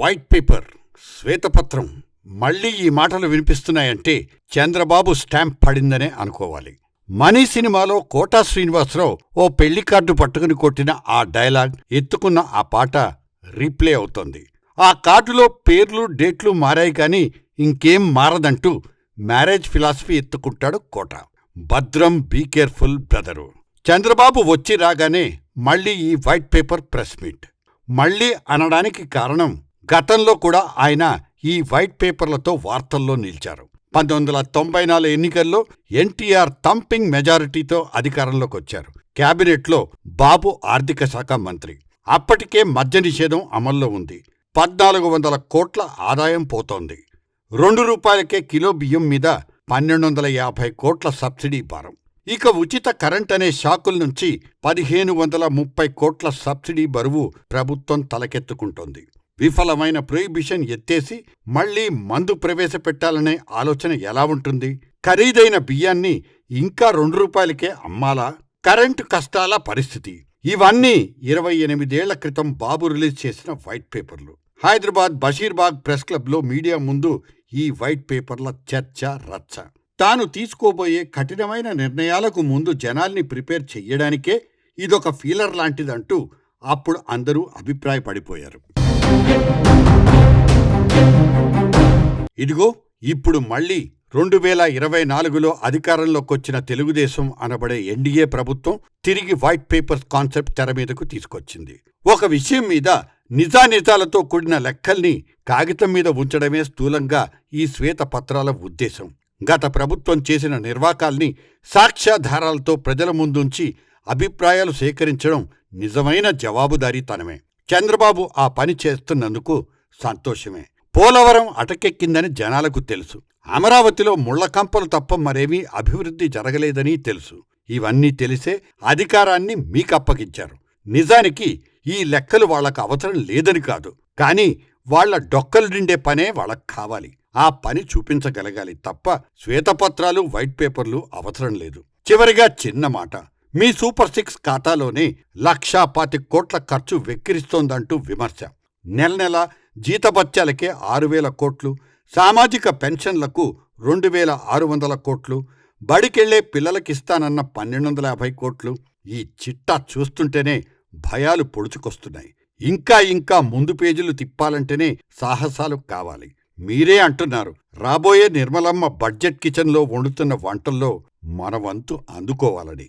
White paper శ్వేతపత్రం మళ్ళీ ఈ మాటలు వినిపిస్తున్నాయంటే చంద్రబాబు స్టాంప్ పడిందనే అనుకోవాలి. మనీ సినిమాలో కోటా శ్రీనివాసరావు ఓ పెళ్ళి కార్డు పట్టుకుని కొట్టిన ఆ డైలాగ్ ఎత్తుకున్న ఆ పాట రీప్లే అవుతోంది. ఆ కార్డులో పేర్లు డేట్లు మారాయి కానీ ఇంకేం మారదంటూ మ్యారేజ్ ఫిలాసఫీ ఎత్తుకుంటాడు కోట. భద్రం బీ కేర్ఫుల్ బ్రదరు. చంద్రబాబు వచ్చి రాగానే మళ్ళీ ఈ వైట్ పేపర్ ప్రెస్ మీట్. మళ్ళీ అనడానికి కారణం గతంలో కూడా ఆయన ఈ వైట్ పేపర్లతో వార్తల్లో నిలిచారు. పంతొమ్మిది వందల తొంభై నాలుగు ఎన్నికల్లో ఎన్టీఆర్ థంపింగ్ మెజారిటీతో అధికారంలోకి వచ్చారు. కేబినెట్లో బాబు ఆర్థిక శాఖ మంత్రి. అప్పటికే మద్య నిషేధం అమల్లో ఉంది. పద్నాలుగు వందల కోట్ల ఆదాయం పోతోంది. రెండు రూపాయలకే కిలో బియ్యం మీద పన్నెండు వందల యాభై కోట్ల సబ్సిడీ భారం. ఇక ఉచిత కరెంట్ అనే షాకుల నుంచి పదిహేను వందల ముప్పై కోట్ల సబ్సిడీ బరువు ప్రభుత్వం తలకెత్తుకుంటోంది. విఫలమైన ప్రొహిబిషన్ ఎత్తేసి మళ్ళీ మందు ప్రవేశపెట్టాలనే ఆలోచన ఎలా ఉంటుంది? ఖరీదైన బియ్యాన్ని ఇంకా రెండు రూపాయలకే అమ్మాలా? కరెంటు కష్టాల పరిస్థితి. ఇవన్నీ ఇరవై ఎనిమిదేళ్ళ క్రితం బాబు రిలీజ్ చేసిన వైట్ పేపర్లు. హైదరాబాద్ బషీర్బాగ్ ప్రెస్ క్లబ్లో మీడియా ముందు ఈ వైట్ పేపర్ల చర్చ రచ్చ. తాను తీసుకోబోయే కఠినమైన నిర్ణయాలకు ముందు జనాల్ని ప్రిపేర్ చెయ్యడానికే ఇదొక ఫీలర్ లాంటిదంటూ అప్పుడు అందరూ అభిప్రాయపడిపోయారు. ఇదిగో ఇప్పుడు మళ్ళీ రెండు వేల ఇరవై నాలుగులో అధికారంలోకొచ్చిన తెలుగుదేశం అనబడే ఎన్డీఏ ప్రభుత్వం తిరిగి వైట్ పేపర్స్ కాన్సెప్ట్ తెర మీదకు తీసుకొచ్చింది. ఒక విషయం మీద నిజానిజాలతో కూడిన లెక్కల్ని కాగితం మీద ఉంచడమే స్థూలంగా ఈ శ్వేతపత్రాల ఉద్దేశం. గత ప్రభుత్వం చేసిన నిర్వాకాల్ని సాక్ష్యాధారాలతో ప్రజల ముందుంచి అభిప్రాయాలు సేకరించడం నిజమైన జవాబుదారీతనమే. చంద్రబాబు ఆ పని చేస్తున్నందుకు సంతోషమే. పోలవరం అటకెక్కిందని జనాలకు తెలుసు. అమరావతిలో ముళ్ళకంపలు తప్ప మరేమీ అభివృద్ధి జరగలేదని తెలుసు. ఇవన్నీ తెలిసే అధికారాన్ని మీకప్పగించారు. నిజానికి ఈ లెక్కలు వాళ్ళకు అవసరం లేదని కాదు. కాని వాళ్ళ డొక్కలు నిండే పనే వాళ్ళకు కావాలి. ఆ పని చూపించగలగాలి తప్ప శ్వేతపత్రాలు వైట్ పేపర్లు అవసరం లేదు. చివరిగా చిన్న మాట. మీ సూపర్ సిక్స్ ఖాతాలోనే లక్షా పాతి కోట్ల ఖర్చు వెక్కిరిస్తోందంటూ విమర్శ. నెల నెల జీతభత్యాలకే ఆరు వేల కోట్లు సామాజిక పెన్షన్లకు రెండు వేల ఆరు వందల కోట్లు బడికెళ్ళే పిల్లలకిస్తానన్న పన్నెండు వందల యాభై కోట్లు. ఈ చిట్టా చూస్తుంటేనే భయాలు పొడుచుకొస్తున్నాయి. ఇంకా ఇంకా ముందు పేజీలు తిప్పాలంటేనే సాహసాలు కావాలి. మీరే అంటున్నారు రాబోయే నిర్మలమ్మ బడ్జెట్ కిచెన్లో వండుతున్న వంటల్లో మన వంతు అందుకోవాలని.